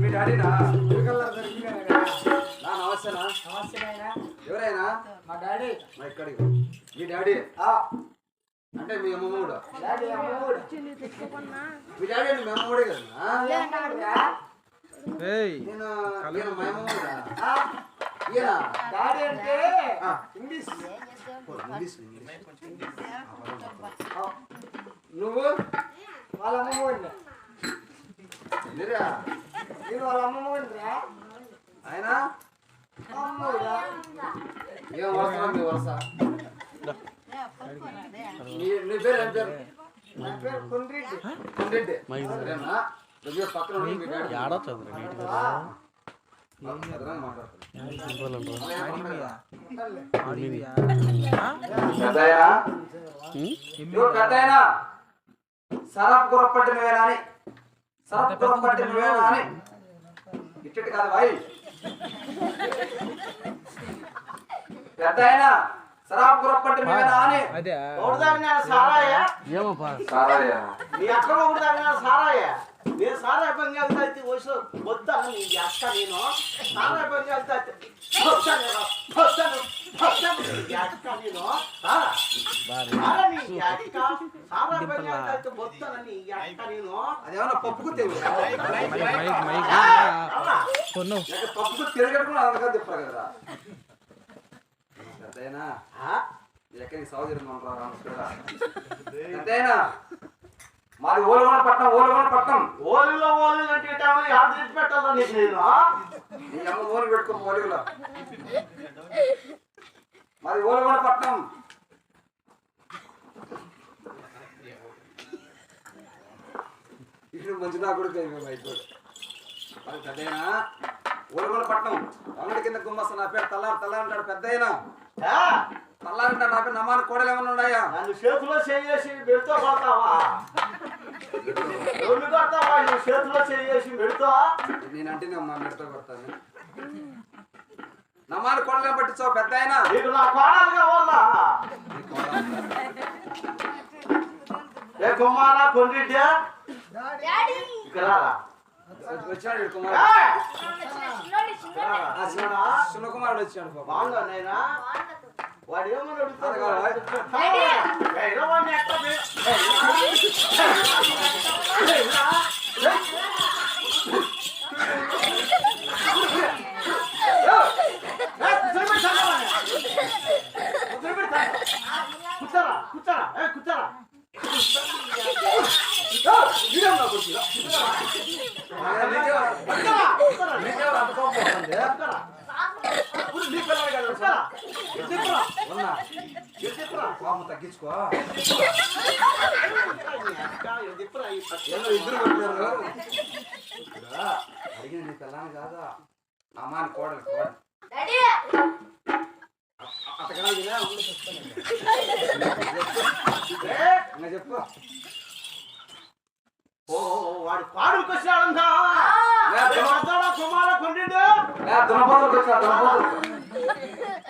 మీ డాడీనా. నా నమస్తేనా. ఎవరైనా? మా డాడీ. మా ఇక్కడికి మీ డాడీ. ఆ, అంటే మీ అమ్మమ్మ కూడా. మీ డాడీ అంటే మీ అమ్మ కూడా కదా? నేను మా అమ్మ కూడా ఈయన? డాడీ అంటే. ఇంగ్లీష్. ఇంగ్లీష్ నువ్వు వాళ్ళ అమ్మమ్మోడిని మీరా నేను వాళ్ళ అమ్మమ్మోడిరా ఆయన అమ్మోడా ఏం వరుస మీ వరుస. నీ నీ పేరు ఏం పేరు? నా పేరు కొండ్రెడ్డి. కొండెడ్డి సరేనా? నువ్వు పక్కన ఉండి మీ డాడీ ఆడ చదువు ఆ, అదనంగా మాట్లాడుతున్నా. ఉండాలి. పెద్దయ్యా నువ్వు పెద్దయ్యనా సరప్ గురప్పటి నువ్వేనా అని? గురప్పటి నువ్వేనా అని ఇట్టి కాదు భాయ్ పెద్దయ్యనా సరాబ్ గురప్పటి అని ఎవరు తాగినా సారాయా? ఏమప్పా సారాయ్యా నీ అక్క ఒకటి తాగినా సారాయా? నేను సారాయ పని వెళ్తా అయితే వచ్చి వద్దా? నీ అక్క నేను సారాయ పని వెళ్తా అయితే వస్తాను నేను, వస్తాను, వస్తాను, నీ అక్క నేను? సారా సారా నీ అక్క సారాయ పని వెళ్తా అయితే వస్తాను నీ అక్క నేను అదేమన్నా పప్పుకు పప్పుకు తిరగట్టుకుని అనగా చెప్పారు కదరా పెద్దయ్యనా ఆ? ఎక్కడికి రామకృష్ణ? పెద్దయ్యనా మాది ఓలుగొండ పట్నం ఓలుగొండ పట్నం. ఓలిలో ఓలిలో అంటే యాద పెట్టాలా నీకు నేను నీ అమ్మ ఓలు పెట్టుకో ఓలుగులో మాది ఓలుగొండ పట్నం. ఇప్పుడు మంచి నా కొడుకు అయిపోయి అయిపోయి అది పెద్దయినా పట్నం అంగడి కింద గుమ్మస్త నా పేరు తల్లారు తల్లారు అంటాడు పెద్దయినా? తల్లారంటాడు నా పేరు నమ్మాని కోడలు ఏమన్నా ఉన్నాయా? నన్ను చేతిలో చేసి పెడుతూ కొడతావా? నువ్వు చేతిలో చేసి పెడుతా నేనంటే నేను మా మెడతో కొడతాను. నమ్మాని కోడలు పట్టించావు పెద్ద అయినా నీకు నా కోడలు కావాలా? ఏ కుమారా కొండ్రిడ్డి ఆ చిన్న కుమారుడు వచ్చాడు పాపం. బాగుందా నాయనా వాడు ఏమని అడుగుతాడు అడగాలా? ఏ, ఇలా వాడిని ఎక్కడ పే- ఏ, ఇలా. ఏ, ఇలా. ఏ. ఏ, కూర్చోబెట్టాలా వాడిని? కూర్చోబెట్టాలా? కూర్చోరా కూర్చోరా ఏ కూర్చోరా వీడేం నా కొడుకు? ఆయన నీకేం- కూర్చోరా కూర్చోరా నీకేం అంత కోపం వస్తుంది? కూర్చోరా ఇప్పుడు నీ పిల్లలు కదా కూర్చోరా చెప్పురా ఉన్నా చెప్పురా కోపం తగ్గించుకో ఇద్దరు అడిగిన నీ పిల్లని కాదా అమ్మాని కోడలు కోడలు అతగా ఏ ఇంకా చెప్పు ఓ వాడు పాడుకు వచ్చాడంతా కుమార కొండిండు లే, దున్నపోతులకు వచ్చిన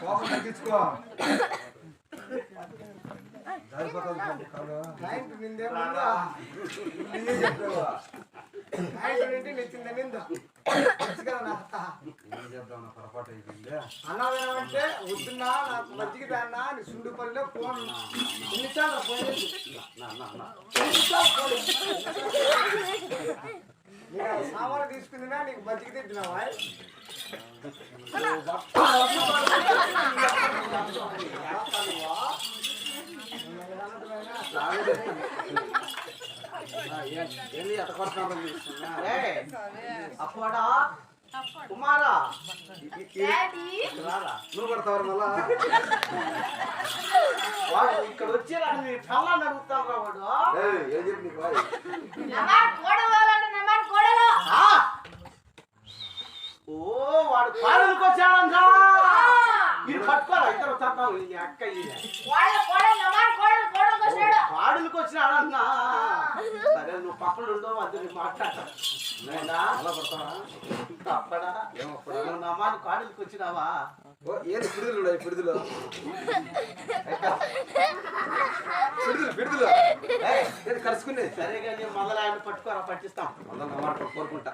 కోపం తగ్గించుకో. నైన్త్ నిందే నిండి నెచ్చింది నింద. తెలుసు కదా నా అత్త. ఏం చేద్దాం నా పొరపాటు అయిపోయింది అన్నమేమంటే వద్దున్నా నాకు మజ్జిగ దాన్నా ఫోన్ ఎన్నిసార్లు ఫోన్ నా ఎన్నిసార్లు ఫోన్ ఆ సామాన్లు తీసుకుందినా నీకు మజ్జిగ తిద్దినావా అప్పుడా? కుమారా? డాడీ. రారా? నువ్వు కొడతావు మళ్ళా? వాడు ఇక్కడ వచ్చి మీ పిల్లని అడుగుతాను రా వాడు. ఏం చెప్పి నీకు! ఓ వాడు పాలనకు వచ్చాడంట? ఇది పట్టుకోరా ఇద్దరు ఈ అక్క. కోడలు కోడలు సరే నువ్వు పక్కన ఉండవు అది మాట్లాడతా నేనా? అలా కొడతావా? అప్పడా? ఏం అప్పుడా? నువ్వు నా మాట కాడులకు వచ్చినావా? ఏంది పిడుదలు పిడుదలు పిడుదలు పిడుదలు ఏయ్, ఏంది కలుసుకునే సరే కానీ మొదలు ఆయన పట్టుకోరా పట్టిస్తాం. మళ్ళా మాట కోరుకుంటా.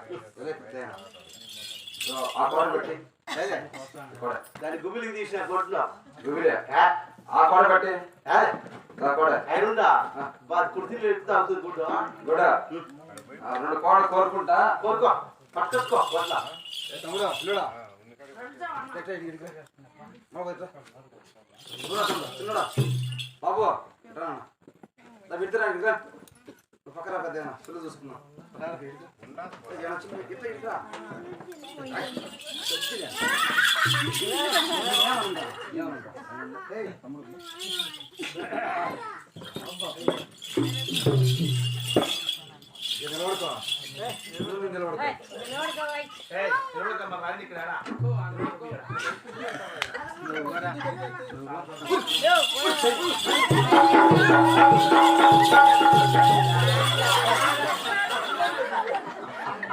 దాని గుబిలికి తీసిన గొడ్లో గుబిలే ఆ కోడ పెట్టి అదే ఆ కోడ ఆయనుండా వారి కుర్తీలు ఎత్తుతా అవుతుంది గుడ్డు కూడా ఆ రెండు కోడ కోరుకుంటా కోరుకో పట్టుకో గొడ్ల ఏ తమ్ముడు పిల్లుడా ఎట్లా ఇటు ఇటు ఇటు. బాబు ఇట్లా. చూడురా పక్కన పెద్ద పిల్లలు చూసుకున్నావు ఇట్లా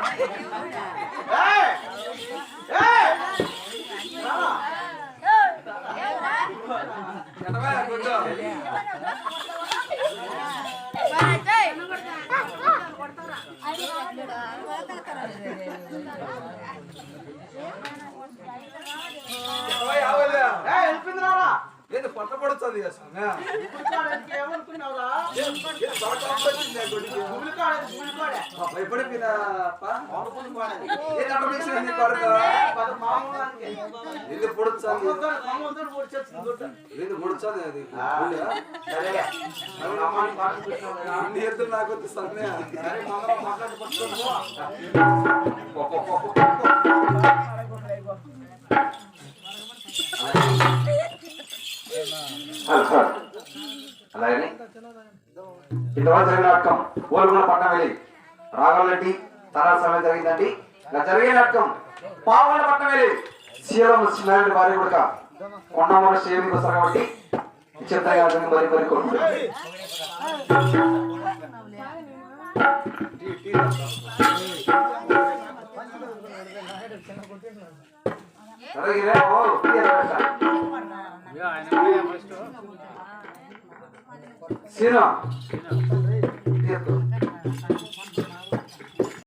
ఇట్లా పొడుచాలి అది. ఆ, సరేలే. మరి నా మాట పాటించుకుంటున్నావు కదా? అన్ని ఎద్దులు నాకు వచ్చి సరే, మంగళం మాట్లాడి అలాగే ఇంతవరకు జరిగిన నాటకం ఓలుగున్న పట్టణం వెళ్ళి రాఘవరెడ్డి తరాల సమయం జరిగిందండి ఇలా జరిగే నాటకం పావుల పట్టణం వెళ్ళి సీఎం నారాయణ భార్య కొడుక కొండమూడ శ్రేణి వస్తారు కాబట్టి చిత్రయాజని మరి మరి కొడుకుంటారు జరిగిన ఓ